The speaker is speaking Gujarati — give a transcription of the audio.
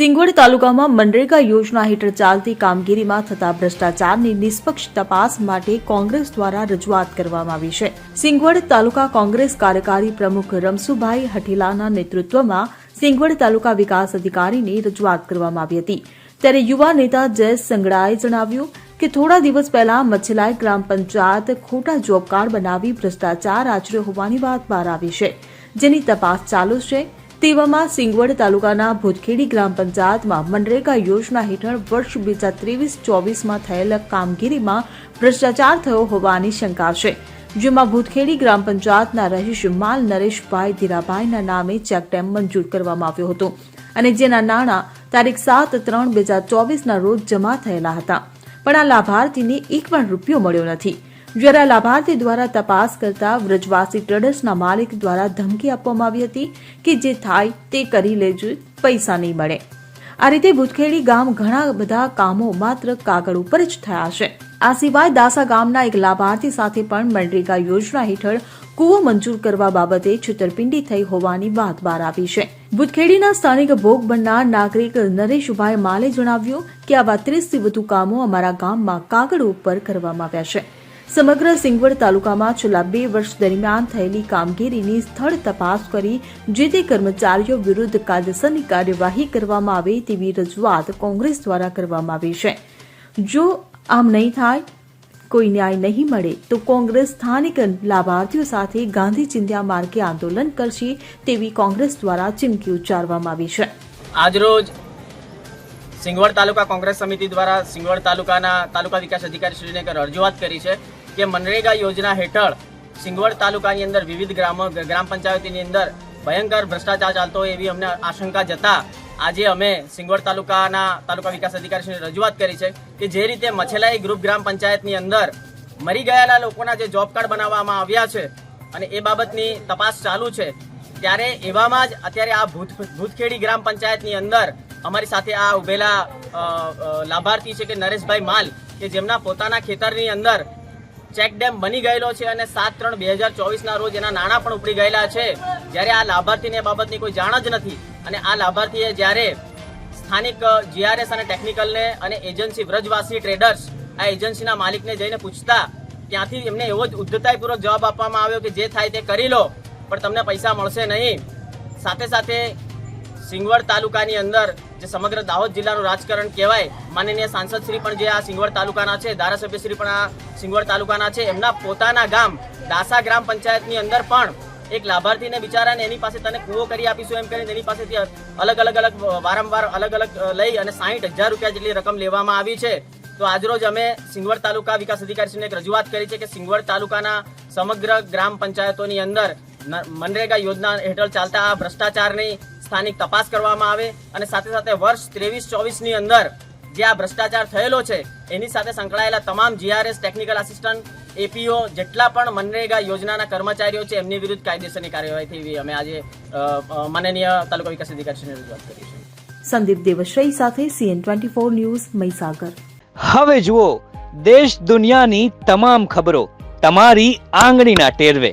સિંગવડ તાલુકામાં મનરેગા યોજના હેઠળ ચાલતી કામગીરીમાં થતા ભ્રષ્ટાચારની નિષ્પક્ષ તપાસ માટે કોંગ્રેસ દ્વારા રજૂઆત કરવામાં આવી છે. સિંગવડ તાલુકા કોંગ્રેસ કાર્યકારી પ્રમુખ રમસુભાઈ હઠીલાના નેતૃત્વમાં સિંગવડ તાલુકા વિકાસ અધિકારીને રજૂઆત કરવામાં આવી હતી. ત્યારે યુવા નેતા જયેશ સંગડાએ જણાવ્યું કે થોડા દિવસ પહેલા મચ્છલાઈ ગ્રામ પંચાયત ખોટા જોબ કાર્ડ બનાવી ભ્રષ્ટાચાર આચર્યો હોવાની વાત બહાર આવી છે. જેની તપાસ ચાલુ છે. તેવામાં સિંગવડ તાલુકાના ભૂતખેડી ગ્રામ પંચાયતમાં મનરેગા યોજના હેઠળ વર્ષ બે હજાર ત્રેવીસ, ચોવીસમાં થયેલ કામગીરીમાં ભ્રષ્ટાચાર થયો હોવાની શંકા છે. જેમાં ભૂતખેડી ગ્રામ પંચાયતના રહીશ માલ નરેશભાઈ ધીરાભાઈના નામે ચેકડેમ મંજૂર કરવામાં આવ્યો હતો અને જેના નાણાં તારીખ સાત ત્રણ બે હજાર ચોવીસના રોજ જમા થયેલા હતા. પણ આ લાભાર્થીને એક પણ રૂપિયો મળ્યો નથી. જ્યારે લાભાર્થી દ્વારા તપાસ કરતા વ્રજવાસી ટ્રેડર્સના માલિક દ્વારા ધમકી આપવામાં આવી હતી કે જે થાય તે કરી લેજો, પૈસા નહીં મળે. આ રીતે ભૂતખેડી ગામ ઘણા બધા કામો માત્ર કાગળ ઉપર જ થયા છે. આ સિવાય દાસા ગામના એક લાભાર્થી સાથે પણ મનરેગા યોજના હેઠળ કૂવો મંજૂર કરવા બાબતે છેતરપિંડી થઈ હોવાની વાત બહાર આવી છે. ભૂતખેડીના સ્થાનિક ભોગ બનનાર નાગરિક નરેશભાઈ માલે જણાવ્યું કે આવા ત્રીસથી વધુ કામો અમારા ગામમાં કાગળ ઉપર કરવામાં આવ્યા છે. સમગ્ર સિંગવડ તાલુકામાં છેલ્લા બે વર્ષ દરમિયાન થયેલી કામગીરીની સ્થળ તપાસ કરી, જે તે કર્મચારીઓ વિરુદ્ધ કાયદેસરની કાર્યવાહી કરવામાં આવે તેવી રજૂઆત કોંગ્રેસ દ્વારા કરવામાં આવી છે. જો આમ નહીં થાય, કોઈ ન્યાય નહીં મળે, તો કોંગ્રેસ સ્થાનિક લાભાર્થીઓ સાથે ગાંધી ચિંધ્યા માર્ગે આંદોલન કરશે તેવી કોંગ્રેસ દ્વારા ચીમકી ઉચ્ચારવામાં આવી છે. આજરોજ સિંગવડ તાલુકા કોંગ્રેસ સમિતિ દ્વારા સિંગવડ તાલુકાના તાલુકા વિકાસ અધિકારી શ્રીને રજૂઆત કરી છે. કે મનરેગા યોજના હેઠળ સિંગવડ તાલુકાની અંદર વિવિધ ગ્રામો ગ્રામ પંચાયતની અંદર ભયંકર ભ્રષ્ટાચાર ચાલતો હોય એવી અમને આશંકા જતા આજે અમે સિંગવડ તાલુકાના તાલુકા વિકાસ અધિકારીશ્રીને રજૂઆત કરી છે કે જે રીતે મછેલાઈ ગ્રુપ ગ્રામ પંચાયતની અંદર મરી ગયેલા લોકોના જે જોબ કાર્ડ બનાવવામાં આવ્યા છે અને એ બાબતની તપાસ ચાલુ છે, ત્યારે એવામાં જ અત્યારે આ ભૂત ભૂતખેડી ગ્રામ પંચાયતની અંદર અમારી સાથે આ ઉભેલા લાભાર્થી છે કે નરેશભાઈ માલ કે જેમના પોતાના ખેતરની અંદર ચેક ડેમ બની ગયેલો છે અને સાત ત્રણ બે હજાર ચોવીસના રોજ એના નાણાં પણ ઉપડી ગયેલા છે. જ્યારે આ લાભાર્થીને એ બાબતની કોઈ જાણ જ નથી અને આ લાભાર્થીએ જ્યારે સ્થાનિક જીઆરએસ અને ટેકનિકલને અને એજન્સી વ્રજવાસી ટ્રેડર્સ આ એજન્સીના માલિકને જઈને પૂછતા, ત્યાંથી એમને એવો જ ઉદ્ધતાઈપૂર્વક જવાબ આપવામાં આવ્યો કે જે થાય તે કરી લો, પણ તમને પૈસા મળશે નહીં. સાથે સાથે સિંગવડ તાલુકાની અંદર જે સમગ્ર દાહોદ જિલ્લાનું રાજકારણ કહેવાય, માનનીય સાંસદ શ્રી પણ જે આ સિંગવડ તાલુકાના છે ધારાસભ્ય શ્રી પણ આ સિંગવડ તાલુકાના છે, એમના પોતાના ગામ, દાસા ગ્રામ પંચાયતની અંદર પણ એક લાભાર્થીને બિચારાને એની પાસે તને કૂવો કરી આપીશું એમ કરીને એની પાસેથી અલગ અલગ અલગ વારંવાર અલગ અલગ લઈ અને સાહીઠ હજાર રૂપિયા જેટલી રકમ લેવામાં આવી છે. તો આજરોજ અમે સિંગવડ તાલુકા વિકાસ અધિકારીશ્રીને એક રજૂઆત કરી છે કે સિંગવડ તાલુકાના સમગ્ર ગ્રામ પંચાયતોની અંદર મનરેગા યોજના હેઠળ ચાલતા આ ભ્રષ્ટાચારની સ્થાનિક તપાસ કરવામાં આવે અને સાથે સાથે વર્ષ ત્રેવીસ ચોવીસની અંદર જે આ ભ્રષ્ટાચાર થયેલો છે એની સાથે સંકળાયેલા તમામ જીઆરએસ ટેકનિકલ આસિસ્ટન્ટ એપીઓ જેટલા પણ મનરેગા યોજનાના કર્મચારીઓ છે એમની વિરુદ્ધ કાયદેસરની કાર્યવાહી થઈ અમે આજે માનનીય તાલુકા વિકાસ અધિકારીશ્રીને રજૂઆત કરી છે સંદીપ દેવશ્રય સાથે CN twenty four news Mahisagar. હવે જુઓ દેશ દુનિયાની તમામ ખબરો તમારી આંગળીના ટેરવે.